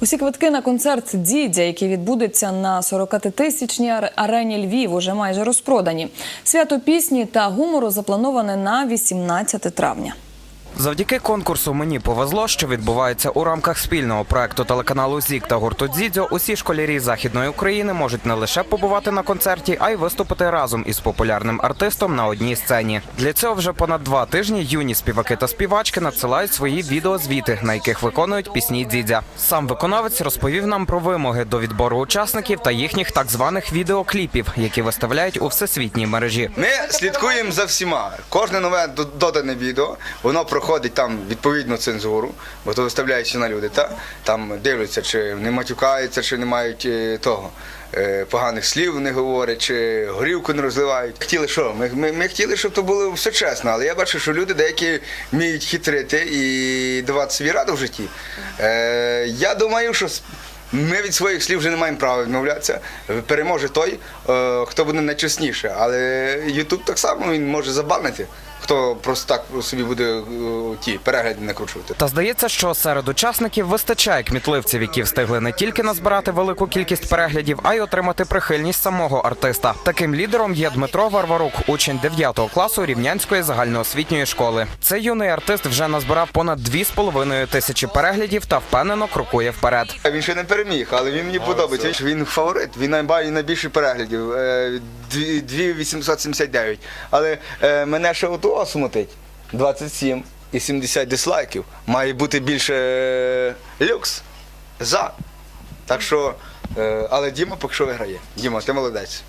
Усі квитки на концерт Дідя, який відбудеться на 40-тисячній ар- арені Львів, уже майже розпродані. Свято пісні та гумору заплановане на 18 травня. Завдяки конкурсу мені повезло, що відбувається у рамках спільного проекту телеканалу ЗІК та гурту Дзідзьо. Усі школярі західної України можуть не лише побувати на концерті, а й виступити разом із популярним артистом на одній сцені. Для цього вже понад два тижні юні співаки та співачки надсилають свої відеозвіти, на яких виконують пісні Дзідзя. Сам виконавець розповів нам про вимоги до відбору учасників та їхніх так званих відеокліпів, які виставляють у всесвітній мережі. Ми слідкуємо за всіма. Кожне нове до- додане відео, воно проходить там відповідну цензуру, бо то виставляються на люди, та? там дивляться, чи не матюкаються, чи не мають е, того. е, Поганих слів не говорять, чи горілку не розливають. Хотіли що? Ми, ми, ми хотіли, щоб то було все чесно, але я бачу, що люди деякі вміють хитрити і давати собі раду в житті. Е, я думаю, що ми від своїх слів вже не маємо права відмовлятися. Переможе той, е, хто буде найчесніше. Але Ютуб так само він може забанити, хто просто так собі буде е, ті перегляди накручувати. Та здається, що серед учасників вистачає кмітливців, які встигли не тільки назбирати велику кількість переглядів, а й отримати прихильність самого артиста. Таким лідером є Дмитро Варварук, учень 9 класу рівнянської загальноосвітньої школи. Цей юний артист вже назбирав понад 2,5 тисячі переглядів та впевнено крокує вперед. Він ще не переміг, але він мені подобається. Він фаворит, він має найбільше переглядів. е, дві- 2879. Але е, мене ще отого смутить. 27 і 70 дизлайків. Має бути більше е, люкс. За. Так що, е, але Діма поки що виграє. Діма, ти молодець.